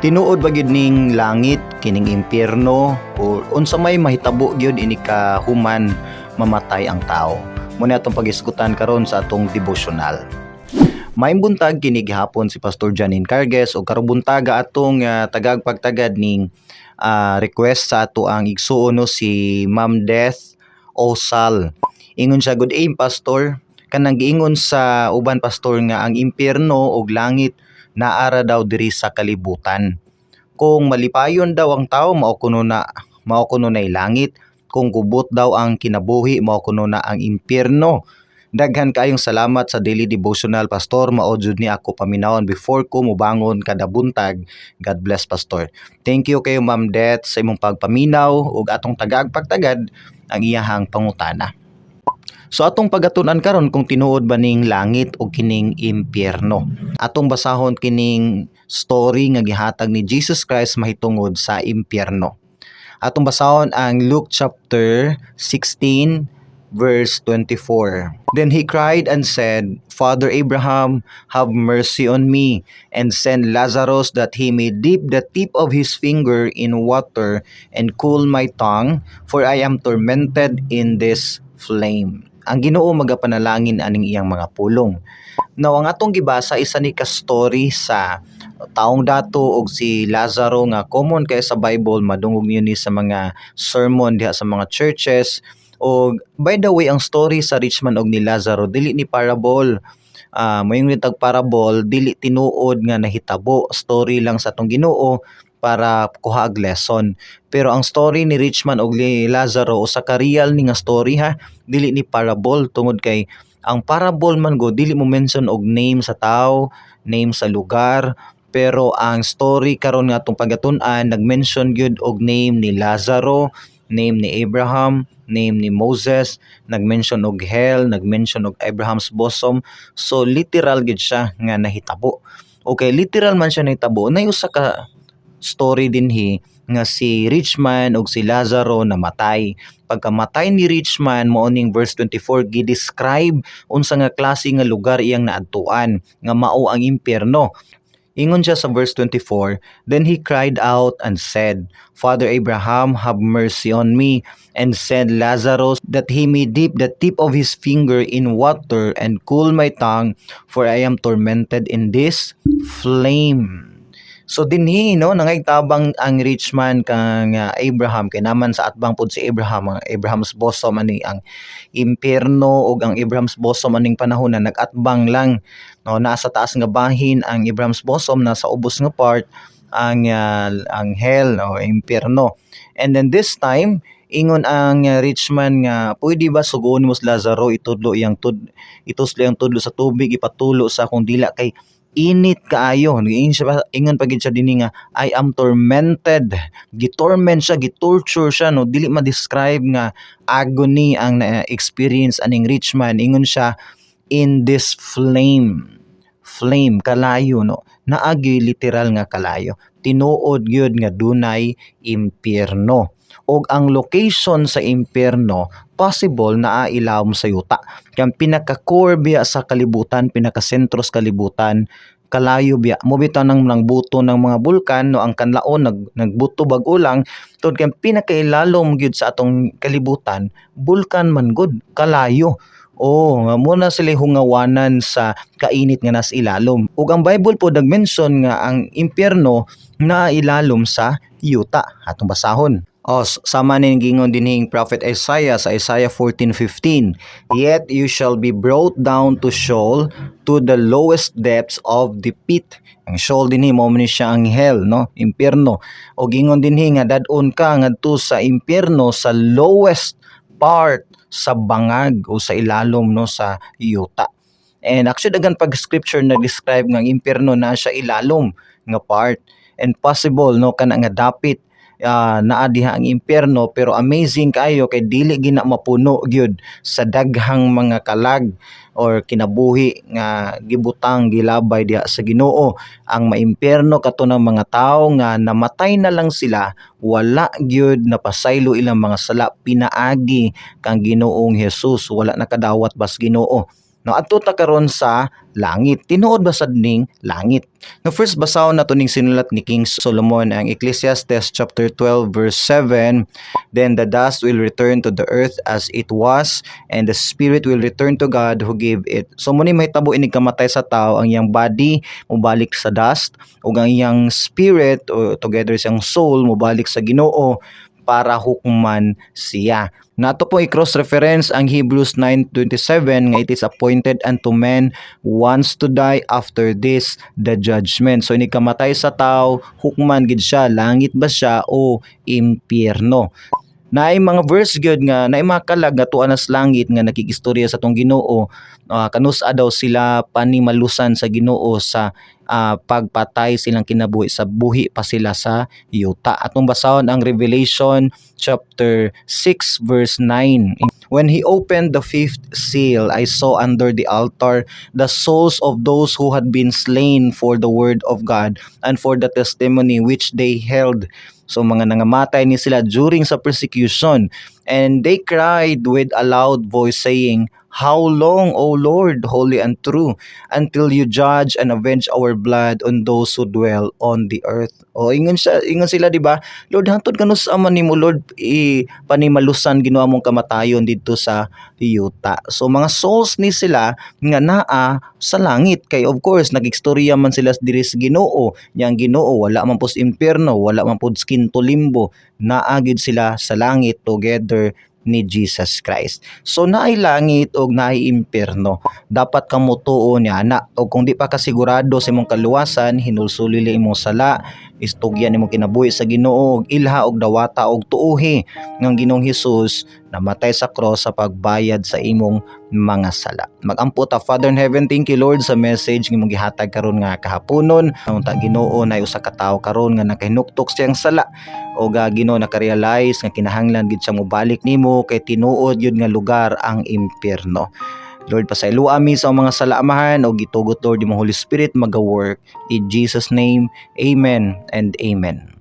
Tinuod ba gyud ning langit kining impyerno o unsa may mahitabo gyud ini ka human mamatay ang tao. Muna atong pagiskutan karon sa atong devotional. Maayong buntag kini gihapon si Pastor Janine Carges o karong buntaga atong ah, tagag pagtagad ning ah, request sa ato ang igsuon no si Ma'am Death Osal. Ingon siya good aim pastor kanang giingon sa uban pastor nga ang impyerno ug langit naara daw diri sa kalibutan. Kung malipayon daw ang tao mao na mao kuno nay langit, kung gubot daw ang kinabuhi mao na ang impyerno. Daghan kayong salamat sa daily devotional pastor mao jud ni ako paminawon before ko mobangon kada buntag. God bless pastor. Thank you kayo Ma'am Det sa imong pagpaminaw ug atong tagag pagtagad ang iyahang pangutana. So atong pagatunan karon kung tinuod ba ning langit o kining impyerno. Atong basahon kining story nga gihatag ni Jesus Christ mahitungod sa impyerno. Atong basahon ang Luke chapter 16 verse 24. Then he cried and said, Father Abraham, have mercy on me, and send Lazarus that he may dip the tip of his finger in water and cool my tongue, for I am tormented in this flame. Ang Ginoo magapanalangin aning iyang mga pulong. Now ang atong gibasa isa ni ka story sa taong dato og si Lazaro nga common kay sa Bible madungog niyo ni sa mga sermon diha sa mga churches. O by the way ang story sa rich man og ni Lazaro dili ni parable. Ah mo yung tag parable dili tinuod nga nahitabo. Story lang sa atong Ginoo para kuhaag lesson. Pero ang story ni Richman og ni Lazaro usa ka real ni nga story ha dili ni parable tungod kay ang parable man go dili mo mention og name sa tao name sa lugar pero ang story karon nga atong pagatun-an nag-mention gyud og name ni Lazaro name ni Abraham name ni Moses nag-mention og hell nag-mention og Abraham's bosom. So literal gid siya nga nahitabo. Okay literal man siya nahitabo. Na usa ka story dinhi nga si Richman ug si Lazaro namatay. Pagkamatay ni Richman mao ning verse 24 gi-describe unsa nga klase nga lugar iyang naadtuan nga mao ang impyerno. Ingon siya sa verse 24, Then he cried out and said, Father Abraham, have mercy on me, and send Lazarus that he may dip the tip of his finger in water and cool my tongue, for I am tormented in this flame. So dinhi no nangaytabang ang rich man kang uh, Abraham. Kay naman sa atbang pud si Abraham ang Abraham's bosom ani ang impierno ug ang Abraham's bosom aning panahon na nagatbang lang no nasa taas nga bahin ang Abraham's bosom nasa ubos nga part ang uh, ang hell o impierno. And then this time ingon ang rich man nga pwede ba sugon mo si Lazaro? Itudlo iyang tud ituslo iyang tudlo sa tubig ipatulo sa akong dila kay init kaayo. Ingon siya ingon pa siya dinhi nga I am tormented. Gitorment siya gitorture siya no? Dili ma-describe nga agony ang na-experience aning rich man. Ingon siya in this flame flame kalayo no naagi literal nga kalayo tinuod gyud nga dunay impyerno og ang location sa impyerno possible na ilawom sa yuta. Kaya pinaka-core biya sa kalibutan, pinaka-sentro sa kalibutan, kalayo biya. Mo bitaw nang nang buto ng mga bulkan no ang kanlaon nag nagbuto bag-o lang tod kay pinakailalom gyud sa atong kalibutan, bulkan man gud, kalayo. Oh, nga mo na sila hungawanan sa kainit nga nas ilalom. Ug ang Bible po nag-mention nga ang impyerno na ilalom sa yuta. Atong basahon. O, sama ning gingon dinhing Prophet Isaiah sa Isaiah 14:15. Yet you shall be brought down to Sheol to the lowest depths of the pit. Ang Sheol dinhi mao man siya ang hell, no? Impierno. O gingon dinhi nga dadon ka ngadto sa impierno sa lowest part sa bangag o sa ilalom no sa yuta. And actually dagan pag scripture na describe ang impierno na siya ilalom nga part and possible no kana nga dapit uh, naa diha ang impyerno pero amazing kayo kay dili gina mapuno gyud sa daghang mga kalag or kinabuhi nga gibutang gilabay diha sa Ginoo. Ang maimpyerno kato ng mga tao nga namatay na lang sila wala gyud napasaylo ilang mga sala pinaagi kang Ginoong Hesus. Wala nakadawat bas Ginoo No, adto ta karon sa langit. Tinuod ba sad ning langit? No first basahon nato ning sinulat ni King Solomon ang Ecclesiastes chapter 12 verse 7, then the dust will return to the earth as it was and the spirit will return to God who gave it. So muni mahitabo inig kamatay sa tao ang iyang body mobalik sa dust ug ang iyang spirit o together siyang soul mobalik sa Ginoo para hukman siya. Nato po i-cross reference ang Hebrews 9:27 nga it is appointed unto men once to die after this the judgment. So ini kamatay sa tao, hukman gid siya, langit ba siya o impyerno. Naay mga verse gyud nga naay mga kalag nga tuwa nas langit nga nakigistorya sa tong Ginoo Ah, kanusa daw sila panimalusan sa Ginoo sa ah, pagpatay silang kinabuhi sa buhi pa sila sa yuta. Atong basahon ang Revelation chapter 6 verse 9. When he opened the fifth seal, I saw under the altar the souls of those who had been slain for the word of God and for the testimony which they held. So mga nangamatay ni sila during sa persecution and they cried with a loud voice saying, How long, O Lord, holy and true, until you judge and avenge our blood on those who dwell on the earth. O ingon siya, ingon sila di ba? Lord, hantod kanus ama nimo Lord, i panimalusan ginawa mong kamatayon dito sa yuta. So mga souls ni sila nga naa sa langit kay of course nagigstorya man sila diri sa Ginoo. Yang Ginoo wala man pud sa impyerno, wala man pud sa quinto limbo. Naagid sila sa langit together ni Jesus Christ. So naay langit og naay impyerno. Dapat kamo tuo niya na o kung di pa ka sigurado sa imong kaluwasan, hinulsulili imong sala, istugyan imong kinabuhi sa Ginoo og ilha og dawata og tuohi ng Ginoong Hesus namatay sa cross sa pagbayad sa imong mga sala. Magampo ta Father in Heaven, thank you Lord sa message nga imong gihatag karon nga kahaponon. Ang ta Ginoo na usa ka tawo karon nga nakahinuktok siyang sala o ga Ginoo nakarealize nga kinahanglan gid siya mobalik nimo kay tinuod yun nga lugar ang impyerno. Lord, pasaylo ami sa mga salaamahan o gitugot Lord yung Holy Spirit mag-work. In Jesus name, Amen and Amen.